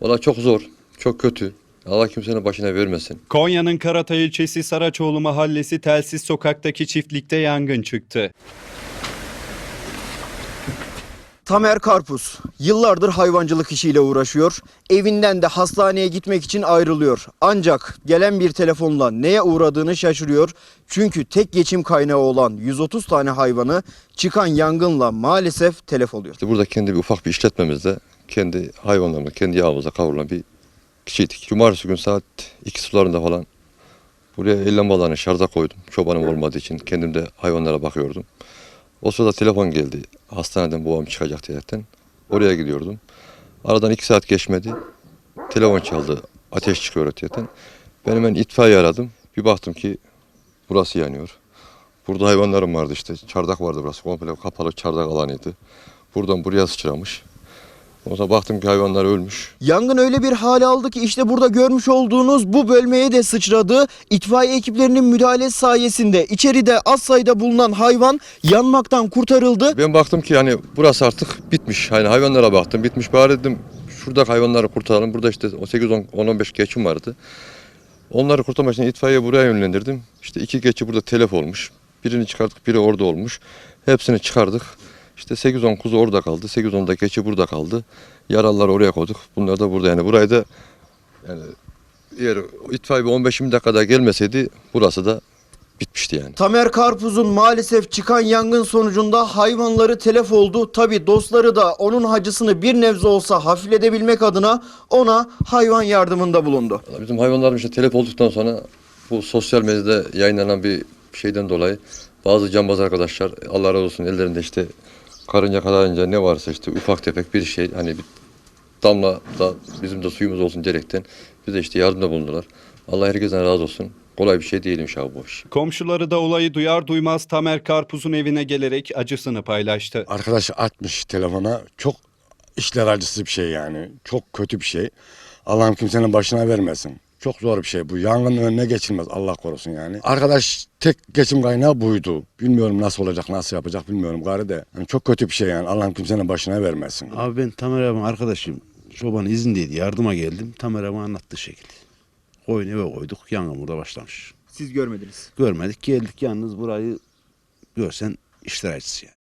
Valla çok zor, çok kötü. Allah kimsenin başına vermesin. Konya'nın Karatay ilçesi Saraçoğlu mahallesi Telsiz sokaktaki çiftlikte yangın çıktı. Tamer Karpuz yıllardır hayvancılık işiyle uğraşıyor. Evinden de hastaneye gitmek için ayrılıyor. Ancak gelen bir telefonla neye uğradığını şaşırıyor. Çünkü tek geçim kaynağı olan 130 tane hayvanı çıkan yangınla maalesef telef oluyor. İşte burada kendi bir ufak bir işletmemizde kendi hayvanlarımızla, kendi yağımızla kavrulan bir kişiydik. Cumartesi gün saat 2 sularında falan buraya el lambalarını şarja koydum. Çobanım olmadığı için kendim de hayvanlara bakıyordum. O sırada telefon geldi. Hastaneden babam çıkacak diyerekten. Oraya gidiyordum. Aradan iki saat geçmedi. Telefon çaldı. Ateş çıkıyor diyerekten. Ben hemen itfaiye aradım. Bir baktım ki burası yanıyor. Burada hayvanlarım vardı işte. Çardak vardı burası. Komple kapalı çardak alanıydı. Buradan buraya sıçramış. O zaman baktım ki hayvanlar ölmüş. Yangın öyle bir hale aldı ki işte burada görmüş olduğunuz bu bölmeye de sıçradı. İtfaiye ekiplerinin müdahalesi sayesinde içeride az sayıda bulunan hayvan yanmaktan kurtarıldı. Ben baktım ki yani burası artık bitmiş. Hani hayvanlara baktım bitmiş. Bari dedim şurada hayvanları kurtaralım. Burada işte o 8-10-15 geçim vardı. Onları kurtarmak için itfaiye buraya yönlendirdim. İşte iki geçi burada telef olmuş. Birini çıkardık biri orada olmuş. Hepsini çıkardık. İşte 8-10 kuzu orada kaldı. 8-10'da geçi burada kaldı. Yaralıları oraya koyduk. Bunlar da burada yani. Burayı da yani eğer itfaiye bir 15-20 dakikada gelmeseydi burası da bitmişti yani. Tamer Karpuz'un maalesef çıkan yangın sonucunda hayvanları telef oldu. Tabi dostları da onun hacısını bir nebze olsa hafifletebilmek adına ona hayvan yardımında bulundu. Bizim hayvanlarımız işte telef olduktan sonra bu sosyal medyada yayınlanan bir şeyden dolayı bazı cambaz arkadaşlar Allah razı olsun ellerinde işte karınca kadarınca ne varsa işte ufak tefek bir şey hani bir damla da bizim de suyumuz olsun diyerekten bize işte yardımda bulundular. Allah herkesten razı olsun. Kolay bir şey değilmiş abi bu iş. Komşuları da olayı duyar duymaz Tamer Karpuz'un evine gelerek acısını paylaştı. Arkadaş atmış telefona. Çok işler acısı bir şey yani. Çok kötü bir şey. Allah'ım kimsenin başına vermesin. Çok zor bir şey bu. Yangının önüne geçilmez Allah korusun yani. Arkadaş tek geçim kaynağı buydu. Bilmiyorum nasıl olacak, nasıl yapacak bilmiyorum gari de. Yani çok kötü bir şey yani. Allah'ım kimsenin başına vermesin. Abi ben Tamer abim arkadaşım. Çoban izindeydi. Yardıma geldim. Tamer abi anlattığı şekilde. Koyun eve koyduk. Yangın burada başlamış. Siz görmediniz. Görmedik. Geldik yalnız burayı görsen işler acısı yani.